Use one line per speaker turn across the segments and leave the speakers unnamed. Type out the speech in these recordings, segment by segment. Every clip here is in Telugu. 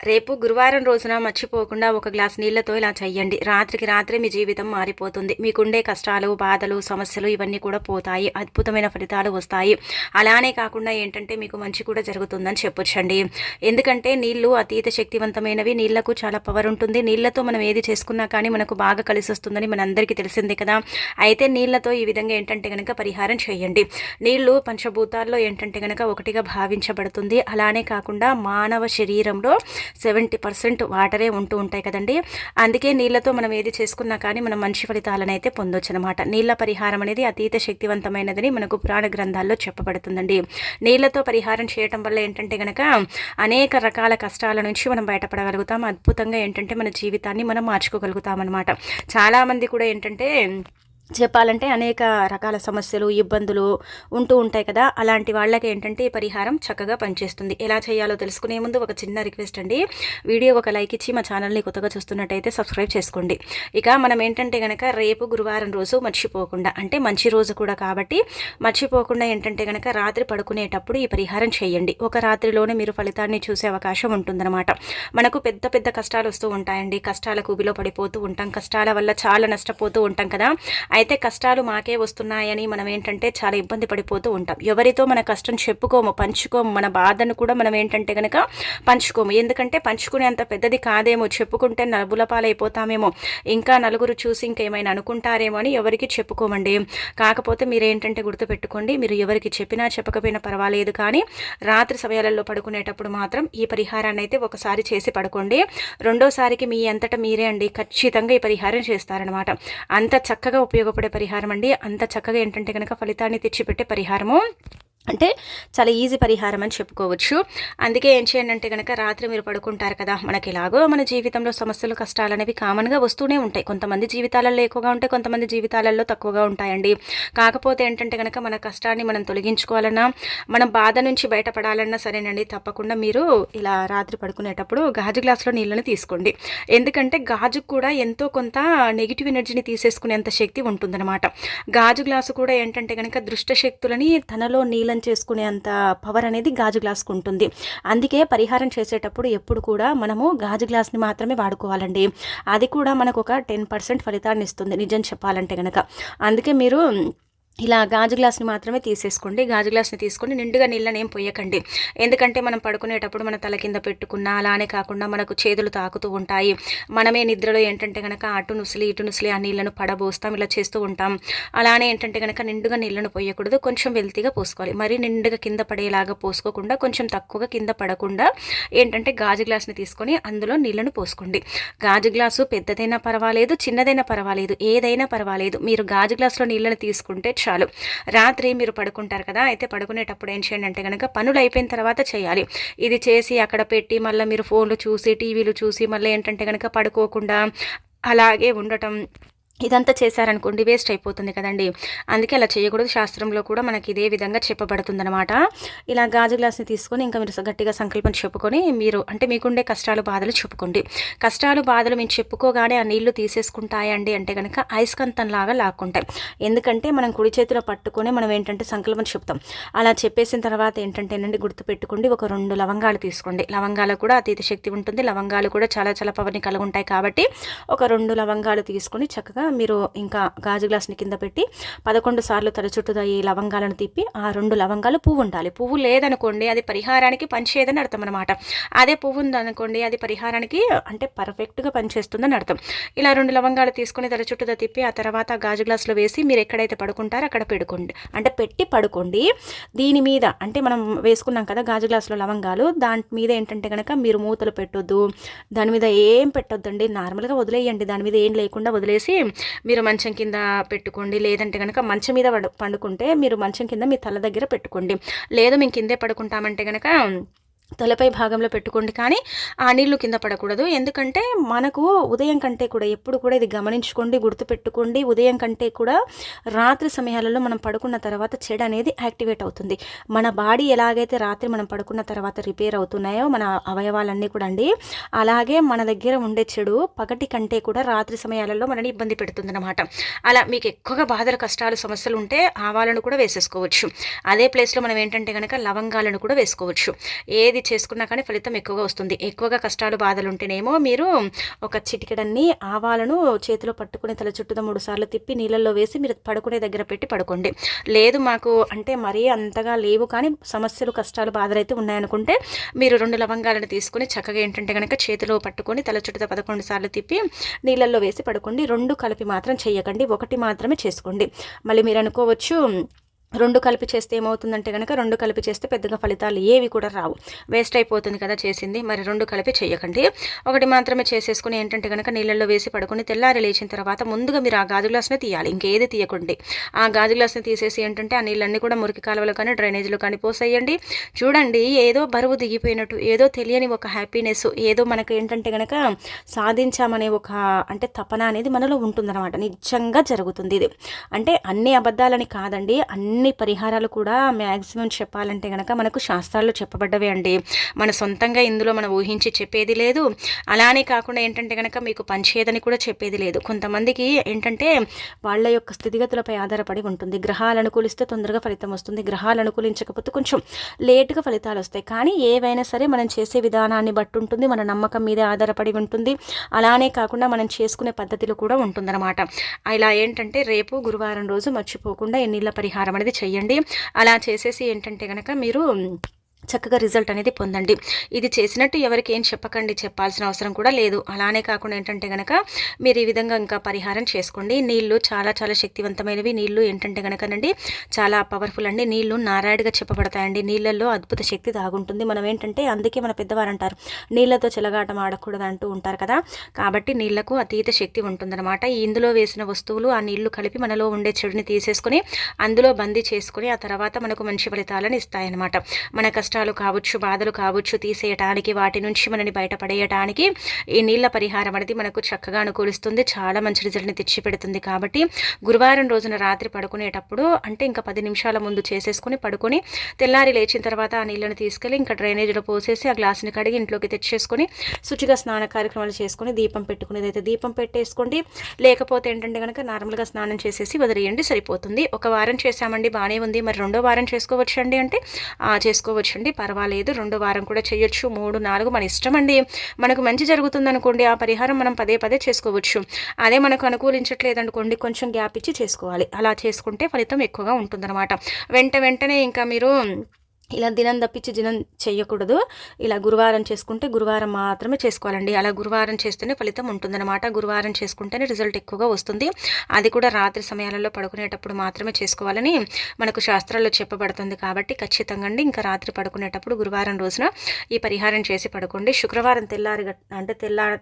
రేపు గురువారం రోజున మర్చిపోకుండా ఒక గ్లాస్ నీళ్ళతో ఇలా చెయ్యండి. రాత్రికి రాత్రే మీ జీవితం మారిపోతుంది. మీకుండే కష్టాలు బాధలు సమస్యలు ఇవన్నీ కూడా పోతాయి. అద్భుతమైన ఫలితాలు వస్తాయి. అలానే కాకుండా ఏంటంటే మీకు మంచి కూడా జరుగుతుందని చెప్పొచ్చండి. ఎందుకంటే నీళ్ళు అతీత శక్తివంతమైనవి. నీళ్ళకు చాలా పవర్ ఉంటుంది. నీళ్ళతో మనం ఏది చేసుకున్నా కానీ మనకు బాగా కలిసి వస్తుందని మనందరికీ తెలిసిందే కదా. అయితే నీళ్ళతో ఈ విధంగా ఏంటంటే కనుక పరిహారం చేయండి. నీళ్ళు పంచభూతాల్లో ఏంటంటే కనుక ఒకటిగా భావించబడుతుంది. అలానే కాకుండా మానవ శరీరంలో సెవెంటీ పర్సెంట్ వాటరే ఉంటూ ఉంటాయి కదండి. అందుకే నీళ్ళతో మనం ఏది చేసుకున్నా కానీ మనం మంచి ఫలితాలను అయితే పొందొచ్చు అనమాట నీళ్ళ పరిహారం అనేది అతీత శక్తివంతమైనదని మనకు పురాణ గ్రంథాల్లో చెప్పబడుతుందండి. నీళ్ళతో పరిహారం చేయటం వల్ల ఏంటంటే కనుక అనేక రకాల కష్టాల నుంచి మనం బయటపడగలుగుతాం. అద్భుతంగా ఏంటంటే మన జీవితాన్ని మనం మార్చుకోగలుగుతాం అనమాట చాలామంది కూడా ఏంటంటే చెప్పాలంటే అనేక రకాల సమస్యలు ఇబ్బందులు ఉంటూ ఉంటాయి కదా. అలాంటి వాళ్ళకి ఏంటంటే ఈ పరిహారం చక్కగా పనిచేస్తుంది. ఎలా చేయాలో తెలుసుకునే ముందు ఒక చిన్న రిక్వెస్ట్ అండి. వీడియో ఒక లైక్ ఇచ్చి మా ఛానల్ని కొత్తగా చూస్తున్నట్టయితే సబ్స్క్రైబ్ చేసుకోండి. ఇక మనం ఏంటంటే కనుక రేపు గురువారం రోజు మర్చిపోకుండా అంటే మంచి రోజు కూడా కాబట్టి మర్చిపోకుండా ఏంటంటే కనుక రాత్రి పడుకునేటప్పుడు ఈ పరిహారం చేయండి. ఒక రాత్రిలోనే మీరు ఫలితాన్ని చూసే అవకాశం ఉంటుందన్నమాట. మనకు పెద్ద పెద్ద కష్టాలు వస్తూ ఉంటాయండి. కష్టాల కూబిలో పడిపోతూ ఉంటాం. కష్టాల వల్ల చాలా నష్టపోతూ ఉంటాం కదా. అయితే కష్టాలు మాకే వస్తున్నాయని మనం ఏంటంటే చాలా ఇబ్బంది పడిపోతూ ఉంటాం. ఎవరితో మన కష్టం చెప్పుకోము పంచుకోము మన బాధను కూడా మనం ఏంటంటే కనుక పంచుకోము. ఎందుకంటే పంచుకునే అంత పెద్దది కాదేమో చెప్పుకుంటే నలుగుల పాలైపోతామేమో ఇంకా నలుగురు చూసి ఇంకేమైనా అనుకుంటారేమో అని ఎవరికి చెప్పుకోమండి. కాకపోతే మీరు ఏంటంటే గుర్తుపెట్టుకోండి మీరు ఎవరికి చెప్పినా చెప్పకపోయినా పర్వాలేదు కానీ రాత్రి సమయాలలో పడుకునేటప్పుడు మాత్రం ఈ పరిహారాన్ని అయితే ఒకసారి చేసి పడుకోండి. రెండోసారికి మీ అంతటా మీరే అండి ఖచ్చితంగా ఈ పరిహారం చేస్తారనమాట అంత చక్కగా ఉపయోగ ఉపయోగపడే పరిహారం అండి. అంత చక్కగా ఏంటంటే కనుక ఫలితాన్ని తెచ్చిపెట్టే పరిహారము. అంటే చాలా ఈజీ పరిహారం అని చెప్పుకోవచ్చు. అందుకే ఏం చేయండి అంటే కనుక రాత్రి మీరు పడుకుంటారు కదా మనకి ఎలాగో మన జీవితంలో సమస్యలు కష్టాలు అనేవి కామన్గా వస్తూనే ఉంటాయి. కొంతమంది జీవితాలలో ఎక్కువగా ఉంటాయి కొంతమంది జీవితాలలో తక్కువగా ఉంటాయండి. కాకపోతే ఏంటంటే కనుక మన కష్టాన్ని మనం తొలగించుకోవాలన్నా మనం బాధ నుంచి బయటపడాలన్నా సరేనండి. తప్పకుండా మీరు ఇలా రాత్రి పడుకునేటప్పుడు గాజు గ్లాసులో నీళ్ళని తీసుకోండి. ఎందుకంటే గాజు కూడా ఎంతో కొంత నెగిటివ్ ఎనర్జీని తీసేసుకునేంత శక్తి ఉంటుందన్నమాట. గాజు గ్లాసు కూడా ఏంటంటే కనుక దృష్ట శక్తులని తనలో నీళ్ళని అర్థం చేసుకునే అంత పవర్ అనేది గాజు గ్లాస్కు ఉంటుంది. అందుకే పరిహారం చేసేటప్పుడు ఎప్పుడు కూడా మనము గాజు గ్లాస్ని మాత్రమే వాడుకోవాలండి. అది కూడా మనకు ఒక టెన్ పర్సెంట్ ఫలితాన్ని ఇస్తుంది. నిజం చెప్పాలంటే కనుక అందుకే మీరు ఇలా గాజు గ్లాస్ని మాత్రమే తీసేసుకోండి. గాజు గ్లాస్ని తీసుకొని నిండుగా నీళ్ళని ఏం పొయ్యకండి ఎందుకంటే మనం పడుకునేటప్పుడు మన తల కింద పెట్టుకున్నా అలానే కాకుండా మనకు చేతులు తాకుతూ ఉంటాయి. మనమే నిద్రలో ఏంటంటే కనుక అటు నుసిలి ఇటు నుసిలి ఆ నీళ్ళను పడబోస్తాం ఇలా చేస్తూ ఉంటాం. అలానే ఏంటంటే కనుక నిండుగా నీళ్ళను పోయకూడదు. కొంచెం వెల్తీగా పోసుకోవాలి. మరి నిండుగా కింద పడేలాగా పోసుకోకుండా కొంచెం తక్కువగా కింద పడకుండా ఏంటంటే గాజు గ్లాస్ని తీసుకొని అందులో నీళ్ళను పోసుకోండి. గాజు గ్లాసు పెద్దదైనా పర్వాలేదు చిన్నదైనా పర్వాలేదు ఏదైనా పర్వాలేదు. మీరు గాజు గ్లాసులో నీళ్ళని తీసుకుంటే చాలు రాత్రి మీరు పడుకుంటారు కదా అయితే పడుకునేటప్పుడు ఏం చేయండి అంటే కనుక పనులు అయిపోయిన తర్వాత చేయాలి. ఇది చేసి అక్కడ పెట్టి మళ్ళీ మీరు ఫోన్లు చూసి టీవీలు చూసి మళ్ళీ ఏంటంటే కనుక పడుకోకుండా అలాగే ఉండటం ఇదంతా చేశారనుకోండి వేస్ట్ అయిపోతుంది కదండి. అందుకే అలా చేయకూడదు. శాస్త్రంలో కూడా మనకి ఇదే విధంగా చెప్పబడుతుందనమాట ఇలా గాజు గ్లాస్ని తీసుకొని ఇంకా మీరు గట్టిగా సంకల్పం చెప్పుకొని మీరు అంటే మీకుండే కష్టాలు బాధలు చెప్పుకోండి. కష్టాలు బాధలు మేము చెప్పుకోగానే ఆ నీళ్ళు తీసేసుకుంటాయండి అంటే కనుక లాగా లాక్కుంటాయి. ఎందుకంటే మనం కుడి చేతిలో పట్టుకొని మనం ఏంటంటే సంకల్పం చెప్తాం. అలా చెప్పేసిన తర్వాత ఏంటంటేనండి గుర్తుపెట్టుకోండి ఒక రెండు లవంగాలు తీసుకోండి. లవంగాలు కూడా అతీత శక్తి ఉంటుంది. లవంగాలు కూడా చాలా చాలా పవర్ని కలిగి ఉంటాయి కాబట్టి ఒక రెండు లవంగాలు తీసుకొని చక్కగా మీరు ఇంకా గాజు గ్లాస్ని కింద పెట్టి పదకొండు సార్లు తరచుట్టుగా ఈ లవంగాలను తిప్పి ఆ రెండు లవంగాలు పువ్వు ఉండాలి. పువ్వు లేదనుకోండి అది పరిహారానికి పనిచేయదని అర్థం అనమాట అదే పువ్వు ఉందనుకోండి అది పరిహారానికి అంటే పర్ఫెక్ట్గా పనిచేస్తుందని అర్థం. ఇలా రెండు లవంగాలు తీసుకొని తల చుట్టూతో తిప్పి ఆ తర్వాత గాజు గ్లాసులో వేసి మీరు ఎక్కడైతే పడుకుంటారో అక్కడ పెడుకోండి. అంటే పెట్టి పడుకోండి. దీని మీద అంటే మనం వేసుకున్నాం కదా గాజు గ్లాసులో లవంగాలు దాని మీద ఏంటంటే కనుక మీరు మూతలు పెట్టొద్దు. దాని మీద ఏం పెట్టొద్దండి? నార్మల్గా వదిలేయండి. దాని మీద ఏం లేకుండా వదిలేసి మీరు మంచం కింద పెట్టుకోండి. లేదంటే కనుక మంచం మీద పండుకుంటే మీరు మంచం కింద మీ తల దగ్గర పెట్టుకోండి. లేదు మేము కిందే పడుకుంటామంటే కనుక తలపై భాగంలో పెట్టుకోండి కానీ ఆ నీళ్ళు కింద పడకూడదు. ఎందుకంటే మనకు ఉదయం కంటే కూడా ఎప్పుడు కూడా ఇది గమనించుకోండి గుర్తుపెట్టుకోండి. ఉదయం కంటే కూడా రాత్రి సమయాలలో మనం పడుకున్న తర్వాత చెడు అనేది యాక్టివేట్ అవుతుంది. మన బాడీ ఎలాగైతే రాత్రి మనం పడుకున్న తర్వాత రిపేర్ అవుతున్నాయో మన అవయవాలన్నీ కూడా అండి అలాగే మన దగ్గర ఉండే చెడు పగటి కంటే కూడా రాత్రి సమయాలలో మనని ఇబ్బంది పెడుతుంది అనమాట అలా మీకు ఎక్కువగా బాధలు కష్టాలు సమస్యలు ఉంటే ఆవాలను కూడా వేసేసుకోవచ్చు. అదే ప్లేస్లో మనం ఏంటంటే కనుక లవంగాలను కూడా వేసుకోవచ్చు. ఏది అనేది చేసుకున్నా కానీ ఫలితం ఎక్కువగా వస్తుంది. ఎక్కువగా కష్టాలు బాధలు ఉంటేనేమో మీరు ఒక చిటికెడన్ని ఆవాలను చేతిలో పట్టుకుని తల చుట్టూ మూడు సార్లు తిప్పి నీళ్ళల్లో వేసి మీరు పడుకునే దగ్గర పెట్టి పడుకోండి. లేదు మాకు అంటే మరీ అంతగా లేవు కానీ సమస్యలు కష్టాలు బాధలు అయితే ఉన్నాయనుకుంటే మీరు రెండు లవంగాలను తీసుకుని చక్కగా ఏంటంటే కనుక చేతిలో పట్టుకొని తల చుట్టూ పదకొండు సార్లు తిప్పి నీళ్ళల్లో వేసి పడుకోండి. రెండు కలిపి మాత్రం చేయకండి. ఒకటి మాత్రమే చేసుకోండి. మళ్ళీ మీరు అనుకోవచ్చు రెండు కలిపి చేస్తే ఏమవుతుందంటే కనుక రెండు కలిపి చేస్తే పెద్దగా ఫలితాలు ఏవి కూడా రావు. వేస్ట్ అయిపోతుంది కదా చేసింది మరి రెండు కలిపి చేయకండి. ఒకటి మాత్రమే చేసేసుకుని ఏంటంటే కనుక నీళ్ళల్లో వేసి పడుకుని తెల్లారి లేచిన తర్వాత ముందుగా మీరు ఆ గాజు గ్లాస్ని తీయాలి ఇంకేది తీయకండి. ఆ గాజు గ్లాస్ని తీసేసి ఏంటంటే ఆ నీళ్ళన్నీ కూడా మురికి కాలువలు కానీ డ్రైనేజీలు కానీ పోసేయండి. చూడండి ఏదో బరువు దిగిపోయినట్టు ఏదో తెలియని ఒక హ్యాపీనెస్ ఏదో మనకు ఏంటంటే కనుక సాధించామనే ఒక అంటే తపన అనేది మనలో ఉంటుందన్నమాట. నిజంగా జరుగుతుంది ఇది. అంటే అన్ని అబద్ధాలని కాదండి అన్ని అన్ని పరిహారాలు కూడా మ్యాక్సిమం చెప్పాలంటే కనుక మనకు శాస్త్రాల్లో చెప్పబడ్డవే అండి. మన సొంతంగా ఇందులో మనం ఊహించి చెప్పేది లేదు. అలానే కాకుండా ఏంటంటే కనుక మీకు పంచేదని కూడా చెప్పేది లేదు. కొంతమందికి ఏంటంటే వాళ్ళ యొక్క స్థితిగతులపై ఆధారపడి ఉంటుంది. గ్రహాలు అనుకూలిస్తే తొందరగా ఫలితం వస్తుంది. గ్రహాలు అనుకూలించకపోతే కొంచెం లేటుగా ఫలితాలు వస్తాయి. కానీ ఏవైనా సరే మనం చేసే విధానాన్ని బట్టి ఉంటుంది. మన నమ్మకం మీదే ఆధారపడి ఉంటుంది. అలానే కాకుండా మనం చేసుకునే పద్ధతిలో కూడా ఉంటుందన్నమాట. ఇలా ఏంటంటే రేపు గురువారం రోజు మర్చిపోకుండా ఎన్నిళ్ళ పరిహారం అనేది చెయ్యండి అలా చేసేసి ఏంటంటే కనుక మీరు చక్కగా రిజల్ట్ అనేది పొందండి. ఇది చేసినట్టు ఎవరికి ఏం చెప్పకండి చెప్పాల్సిన అవసరం కూడా లేదు. అలానే కాకుండా ఏంటంటే కనుక మీరు ఈ విధంగా ఇంకా పరిహారం చేసుకోండి. నీళ్ళు చాలా చాలా శక్తివంతమైనవి. నీళ్ళు ఏంటంటే కనుకనండి చాలా పవర్ఫుల్ అండి. నీళ్ళు నారాయణగా చెప్పబడతాయండి. నీళ్ళల్లో అద్భుత శక్తి దాగుంటుంది మనం ఏంటంటే అందుకే మన పెద్దవారు అంటారు నీళ్ళతో చెలగాటం ఆడకూడదు అంటూ ఉంటారు కదా. కాబట్టి నీళ్ళకు అతీత శక్తి ఉంటుందన్నమాట. ఇందులో వేసిన వస్తువులు ఆ నీళ్ళు కలిపి మనలో ఉండే చెడుని తీసేసుకుని అందులో బందీ చేసుకుని ఆ తర్వాత మనకు మంచి ఫలితాలను ఇస్తాయన్నమాట. మన కష్టం కష్టాలు కావచ్చు బాధలు కావచ్చు తీసేయటానికి వాటి నుంచి మనని బయటపడేయటానికి ఈ నీళ్ళ పరిహారం అనేది మనకు చక్కగా అనుకూలిస్తుంది. చాలా మంచి రిజల్ట్ని తెచ్చిపెడుతుంది కాబట్టి గురువారం రోజున రాత్రి పడుకునేటప్పుడు అంటే ఇంకా పది నిమిషాల ముందు చేసేసుకుని పడుకొని తెల్లారి లేచిన తర్వాత ఆ నీళ్ళని తీసుకెళ్ళి ఇంకా డ్రైనేజీలో పోసేసి ఆ గ్లాసుని కడిగి ఇంట్లోకి తెచ్చేసుకొని శుచిగా స్నాన కార్యక్రమాలు చేసుకుని దీపం పెట్టుకునేది అయితే దీపం పెట్టేసుకోండి. లేకపోతే ఏంటంటే కనుక నార్మల్గా స్నానం చేసేసి వదిలేయండి సరిపోతుంది. ఒక వారం చేసామండి బాగానే ఉంది. మరి రెండో వారం చేసుకోవచ్చండి అంటే? చేసుకోవచ్చండి. చేయండి. పర్వాలేదు రెండు వారం కూడా చేయొచ్చు మూడు నాలుగు మన ఇష్టం అండి. మనకు మంచి జరుగుతుంది అనుకోండి ఆ పరిహారం మనం పదే పదే చేసుకోవచ్చు. అదే మనకు అనుకూలించట్లేదు అనుకోండి కొంచెం గ్యాప్ ఇచ్చి చేసుకోవాలి. అలా చేసుకుంటే ఫలితం ఎక్కువగా ఉంటుందన్నమాట. వెంట వెంటనే ఇంకా మీరు ఇలా దినం తప్పించి దినం చేయకూడదు ఇలా గురువారం చేసుకుంటే గురువారం మాత్రమే చేసుకోవాలండి. అలా గురువారం చేస్తేనే ఫలితం ఉంటుందన్నమాట. గురువారం చేసుకుంటేనే రిజల్ట్ ఎక్కువగా వస్తుంది. అది కూడా రాత్రి సమయాలలో పడుకునేటప్పుడు మాత్రమే చేసుకోవాలని మనకు శాస్త్రాల్లో చెప్పబడుతుంది కాబట్టి ఖచ్చితంగా అండి. ఇంకా రాత్రి పడుకునేటప్పుడు గురువారం రోజున ఈ పరిహారం చేసి పడుకోండి. శుక్రవారం తెల్లారి అంటే తెల్లార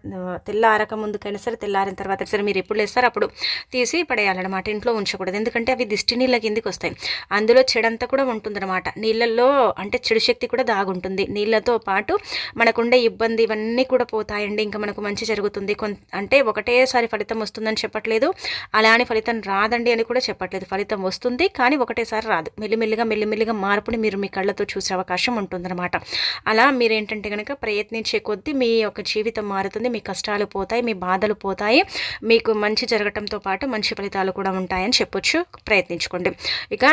తెల్లారక ముందుకైనా సరే తెల్లారిన తర్వాత సరే మీరు ఎప్పుడు లేస్తారో అప్పుడు తీసి పడేయాలన్నమాట. ఇంట్లో ఉంచకూడదు. ఎందుకంటే అవి దిష్టి నీళ్ళ కిందికి వస్తాయి. అందులో చెడంతా కూడా ఉంటుందన్నమాట. నీళ్ళల్లో అంటే చెడు శక్తి కూడా దాగుంటుంది. నీళ్ళతో పాటు మనకుండే ఇబ్బంది ఇవన్నీ కూడా పోతాయండి. ఇంకా మనకు మంచి జరుగుతుంది. కొంత అంటే ఒకటేసారి ఫలితం వస్తుందని చెప్పట్లేదు. అలానే ఫలితం రాదండి అని కూడా చెప్పట్లేదు. ఫలితం వస్తుంది కానీ ఒకటేసారి రాదు. మెల్లిమెల్లిగా మెల్లిమెల్లిగా మార్పుని మీరు మీ కళ్ళతో చూసే అవకాశం ఉంటుందన్నమాట. అలా మీరేంటంటే కనుక ప్రయత్నించే కొద్దీ మీ యొక్క జీవితం మారుతుంది. మీ కష్టాలు పోతాయి మీ బాధలు పోతాయి. మీకు మంచి జరగటంతో పాటు మంచి ఫలితాలు కూడా ఉంటాయని చెప్పొచ్చు. ప్రయత్నించుకోండి. ఇక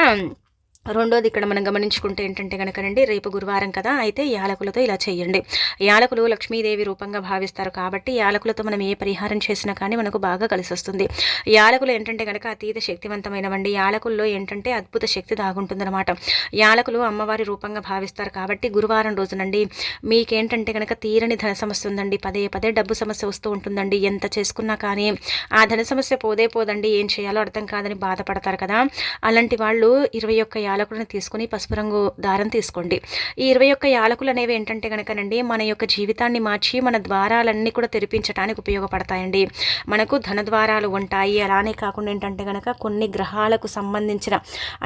రెండోది ఇక్కడ మనం గమనించుకుంటే ఏంటంటే కనుకనండి రేపు గురువారం కదా అయితే యాలకులతో ఇలా చేయండి. యాలకులు లక్ష్మీదేవి రూపంగా భావిస్తారు కాబట్టి యాలకులతో మనం ఏ పరిహారం చేసినా కానీ మనకు బాగా కలిసి వస్తుంది యాలకులు ఏంటంటే కనుక అతీత శక్తివంతమైనవండి. యాలకుల్లో ఏంటంటే అద్భుత శక్తి దాగుంటుందన్నమాట. యాలకులు అమ్మవారి రూపంగా భావిస్తారు కాబట్టి గురువారం రోజునండి మీకేంటంటే కనుక తీరని ధన సమస్య ఉందండి. పదే పదే డబ్బు సమస్య వస్తూ ఉంటుందండి. ఎంత చేసుకున్నా కానీ ఆ ధన సమస్య పోదే పోదండి. ఏం చేయాలో అర్థం కాదని బాధపడతారు కదా. అలాంటి వాళ్ళు ఇరవై ఒక్క యాలకులను తీసుకుని పసుపు రంగు దారం తీసుకోండి. ఈ ఇరవై ఒక్క యాలకులు అనేవి ఏంటంటే కనుకనండి మన యొక్క జీవితాన్ని మార్చి మన ద్వారాలన్నీ కూడా తెరిపించడానికి ఉపయోగపడతాయండి. మనకు ధన ద్వారాలు ఉంటాయి. అలానే కాకుండా ఏంటంటే కనుక కొన్ని గ్రహాలకు సంబంధించిన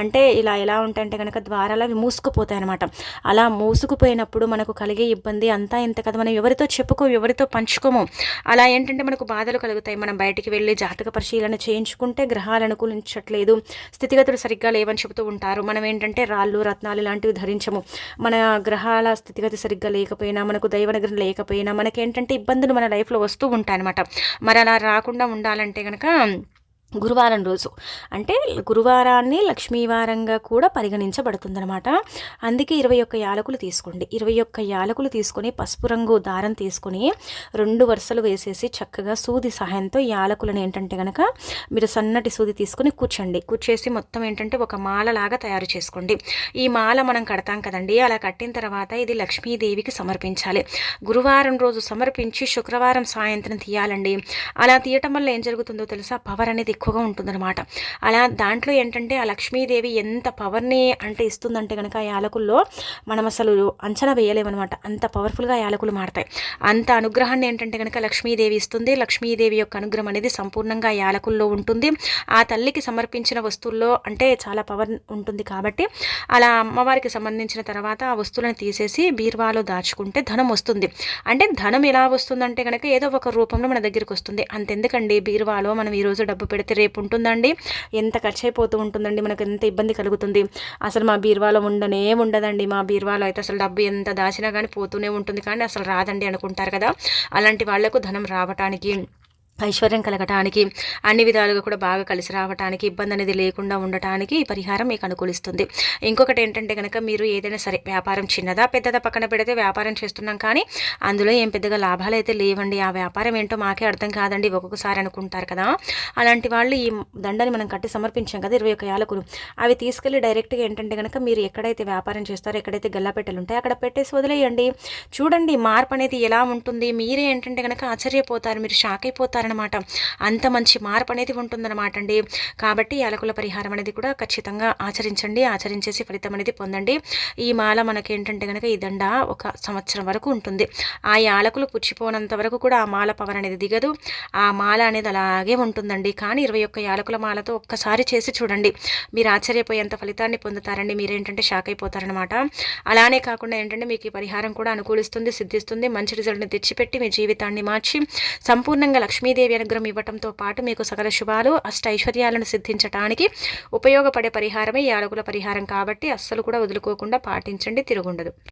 అంటే ఇలా ఎలా ఉంటాయంటే కనుక ద్వారాలు అవి మూసుకుపోతాయి అనమాట అలా మూసుకుపోయినప్పుడు మనకు కలిగే ఇబ్బంది అంతా ఇంత కదా. మనం ఎవరితో చెప్పుకో ఎవరితో పంచుకోము. అలా ఏంటంటే మనకు బాధలు కలుగుతాయి. మనం బయటికి వెళ్ళి జాతక పరిశీలన చేయించుకుంటే గ్రహాలు అనుకూలించట్లేదు స్థితిగతులు సరిగ్గా లేవని చెబుతూ ఉంటారు. మన మనం ఏంటంటే రాళ్ళు రత్నాలు ఇలాంటివి ధరించము. మన గ్రహాల స్థితిగతి సరిగ్గా లేకపోయినా మనకు దైవనగ్రహం లేకపోయినా మనకేంటంటే ఇబ్బందులు మన లైఫ్లో వస్తూ ఉంటాయి అనమాట మరి అలా రాకుండా ఉండాలంటే కనుక గురువారం రోజు. అంటే గురువారాన్ని లక్ష్మీవారంగా కూడా పరిగణించబడుతుందనమాట అందుకే ఇరవై ఒక్క యాలకులు తీసుకోండి. ఇరవై ఒక్క యాలకులు తీసుకొని పసుపు రంగు దారం తీసుకొని రెండు వరుసలు వేసేసి చక్కగా సూది సహాయంతో యాలకులను ఏంటంటే కనుక మీరు సన్నటి సూది తీసుకొని కూర్చోండి. కూర్చేసి మొత్తం ఏంటంటే ఒక మాలలాగా తయారు చేసుకోండి. ఈ మాల మనం కడతాం కదండి అలా కట్టిన తర్వాత ఇది లక్ష్మీదేవికి సమర్పించాలి. గురువారం రోజు సమర్పించి శుక్రవారం సాయంత్రం తీయాలండి. అలా తీయటం వల్ల ఏం జరుగుతుందో తెలుసా? పవర్ అనేది ఎక్కువగా ఉంటుందన్నమాట. అలా దాంట్లో ఏంటంటే ఆ లక్ష్మీదేవి ఎంత పవర్ని అంటే ఇస్తుందంటే కనుక ఆ యాలకుల్లో మనం అసలు అంచనా వేయలేమన్నమాట. అంత పవర్ఫుల్గా యాలకులు మారతాయి. అంత అనుగ్రహాన్ని ఏంటంటే కనుక లక్ష్మీదేవి ఇస్తుంది. లక్ష్మీదేవి యొక్క అనుగ్రహం అనేది సంపూర్ణంగా యాలకుల్లో ఉంటుంది. ఆ తల్లికి సమర్పించిన వస్తువుల్లో అంటే చాలా పవర్ ఉంటుంది కాబట్టి అలా అమ్మవారికి సంబంధించిన తర్వాత ఆ వస్తువులను తీసేసి బీర్వాలో దాచుకుంటే ధనం వస్తుంది. అంటే ధనం ఎలా వస్తుందంటే కనుక ఏదో ఒక రూపంలో మన దగ్గరికి వస్తుంది. అంతెందుకండి? బీర్వాలో మనం ఈరోజు డబ్బు పెడితే రేపు ఉంటుందండి ఎంత ఖర్చు అయిపోతూ ఉంటుందండి మనకు ఎంత ఇబ్బంది కలుగుతుంది. అసలు మా బీరువాలో ఉండనే ఉండదండి. మా బీరువాలో అయితే అసలు డబ్బు ఎంత దాచినా కానీ పోతూనే ఉంటుంది. కానీ అసలు రాదండి అనుకుంటారు కదా. అలాంటి వాళ్ళకు ధనం రావటానికి ఐశ్వర్యం కలగటానికి అన్ని విధాలుగా కూడా బాగా కలిసి రావటానికి ఇబ్బంది అనేది లేకుండా ఉండటానికి ఈ పరిహారం మీకు అనుకూలిస్తుంది. ఇంకొకటి ఏంటంటే కనుక మీరు ఏదైనా సరే వ్యాపారం చిన్నదా పెద్దదా పక్కన పెడితే వ్యాపారం చేస్తున్నాం కానీ అందులో ఏం పెద్దగా లాభాలు అయితే లేవండి. ఆ వ్యాపారం ఏంటో మాకే అర్థం కాదండి. ఒక్కొక్కసారి అనుకుంటారు కదా. అలాంటి వాళ్ళు ఈ దండని మనం కట్టి సమర్పించాం కదా ఇరవై ఒక యాలకులు. అవి తీసుకెళ్ళి డైరెక్ట్గా ఏంటంటే కనుక మీరు ఎక్కడైతే వ్యాపారం చేస్తారో ఎక్కడైతే గల్లాపెట్టెలు ఉంటాయో అక్కడ పెట్టేసి వదిలేయండి. చూడండి మార్పు అనేది ఎలా ఉంటుంది. మీరే ఏంటంటే కనుక ఆశ్చర్యపోతారు. మీరు షాక్ అయిపోతారు. అనమాట అంత మంచి మార్పు అనేది ఉంటుందన్నమాట అండి. కాబట్టి యాలకుల పరిహారం అనేది కూడా ఖచ్చితంగా ఆచరించండి ఆచరించేసి ఫలితం అనేది పొందండి. ఈ మాల మనకి ఏంటంటే కనుక ఈ దండ ఒక సంవత్సరం వరకు ఉంటుంది. ఆ యాలకులు పుచ్చిపోనంత వరకు కూడా ఆ మాల పవర్ అనేది దిగదు. ఆ మాల అనేది అలాగే ఉంటుందండి. కానీ ఇరవై ఒక్క యాలకుల మాలతో ఒక్కసారి చేసి చూడండి. మీరు ఆశ్చర్యపోయేంత ఫలితాన్ని పొందుతారండి. మీరేంటంటే షాక్ అయిపోతారనమాట అలానే కాకుండా ఏంటంటే మీకు ఈ పరిహారం కూడా అనుకూలిస్తుంది సిద్ధిస్తుంది. మంచి రిజల్ట్ని తెచ్చిపెట్టి మీ జీవితాన్ని మార్చి సంపూర్ణంగా లక్ష్మీ లక్ష్మీదేవి అనుగ్రహం ఇవ్వటంతో పాటు మీకు సకల శుభాలు అష్ట ఐశ్వర్యాలను సిద్ధించడానికి ఉపయోగపడే పరిహారమే ఈ యాలకుల పరిహారం కాబట్టి అస్సలు కూడా వదులుకోకుండా పాటించండి తిరుగుండదు.